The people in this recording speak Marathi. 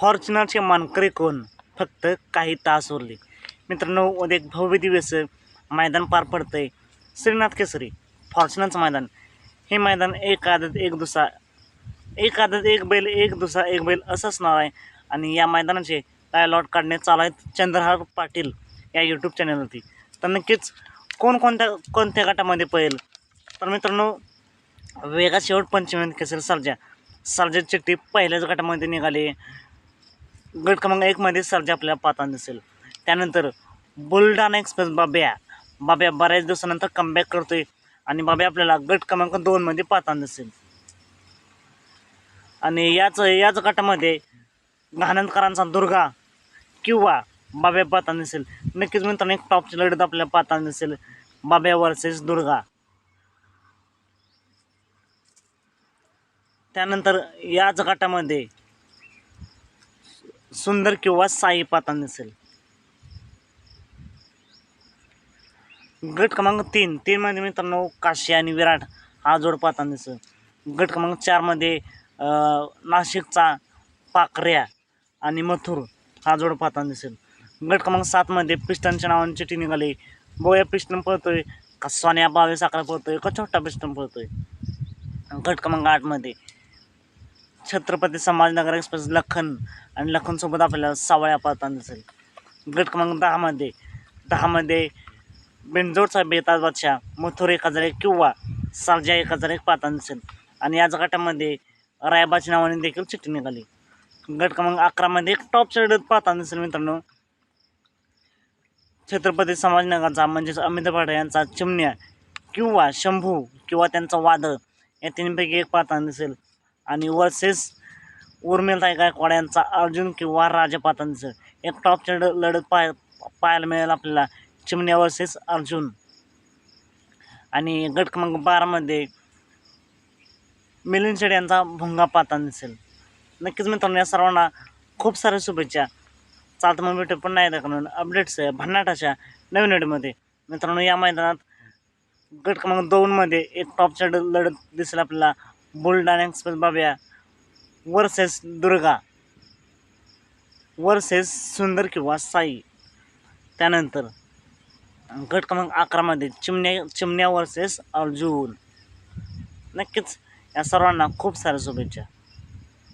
फॉर्च्युनरचे मानकरी कोण? फक्त काही तास उरले. मित्रांनो उद्या एक भव्य दिवस मैदान पार पडतंय. श्रीनाथ केसरी फॉर्च्युनरचं मैदान. हे मैदान एक आदत एक दुसरा एक आदत एक बैल एक दुसरा एक बैल असंच नाव आहे. आणि या मैदानाचे काय लॉट काढणे चालू आहेत? चंद्रहार पाटील या यूट्यूब चॅनलवरती तर नक्कीच कोणकोणत्या कोणत्या गटामध्ये पळेल? तर मित्रांनो वेगा शेवट पंचमी केसरी सर्जा सर्जा चिठ्ठी पहिल्याच गटामध्ये निघाली. गट क्रमांक एकमध्ये सर्जा आपल्याला पाहताना दिसेल. त्यानंतर बुलढाणा एक्सप्रेस बाब्या. बाब्या बऱ्याच दिवसानंतर कमबॅक करतोय आणि बाब्या आपल्याला गट क्रमांक दोनमध्ये पाहताना दिसेल. आणि याच याच गटामध्ये घानंदकरांचा दुर्गा किंवा बाब्या पाहताना दिसेल. नक्कीच मित्रांनो एक टॉपची लढत आपल्याला पाहताना दिसेल. बाब्या वर्सेस दुर्गा. त्यानंतर याच गटामध्ये सुंदर किंवा साई पाहताना दिसेल गट क्रमांक तीन. तीनमध्ये मित्रांनो काशी आणि विराट हा जोड पाहताना दिसेल गट क्रमांक चारमध्ये नाशिकचा पाकऱ्या आणि मथुर हा जोड पाहताना दिसेल गट क्रमांक सातमध्ये पिस्टनच्या नावाने चिठी निघाली. बोया पिस्टन पळतोय. का सोन्या बावीस अकरा पळतोय. का छोटा पिस्टन पळतोय. गट क्रमांक आठमध्ये छत्रपती संभाजीनगर एक्सप्रेस लखन आणि लखनसोबत आपल्याला सावळ्या पाहताना दिसेल. गट क्रमांक दहामध्ये दहामध्ये बेंजोडचा बेताज बादशाह. मथुर एक हजार एक किंवा सारजा एक हजार एक पाहताना दिसेल. आणि याच गटामध्ये रायबाच्या नावाने देखील चिठ्ठी निघाली. गट क्रमांक अकरामध्ये एक टॉप लढत पाहताना दिसेल मित्रांनो. छत्रपती संभाजीनगरचा म्हणजेच अमिताभ भाडे यांचा चिमण्या किंवा शंभू किंवा त्यांचा वादळ या तीनपैकी एक पाहताना दिसेल. आणि वर्सेस उर्मिलताई गायकवाड यांचा अर्जुन किंवा राजा एक टॉप लढत पाय पाहायला मिळेल आपल्याला. चिमण्या वर्सेस अर्जुन. आणि गट क्रमांक बारामध्ये मिलिंद शेड यांचा भुंगा पाता दिसेल. नक्कीच मित्रांनो या सर्वांना खूप साऱ्या शुभेच्छा. चालतं मग भेटू पण नाही दाखवून अपडेट्स भन्नाटाच्या नवीन व्हिडिओमध्ये मित्रांनो या मैदानात गट क्रमांक दोनमध्ये एक टॉपच्या लढत दिसेल आपल्याला. Buldhana express Babya versus Durga versus Sundar किंवा साई. त्यानंतर गट क्रमांक अकरामध्ये चिमण्या चिमण्या वर्सेस अर्जुन. नक्कीच या सर्वांना खूप साऱ्या शुभेच्छा.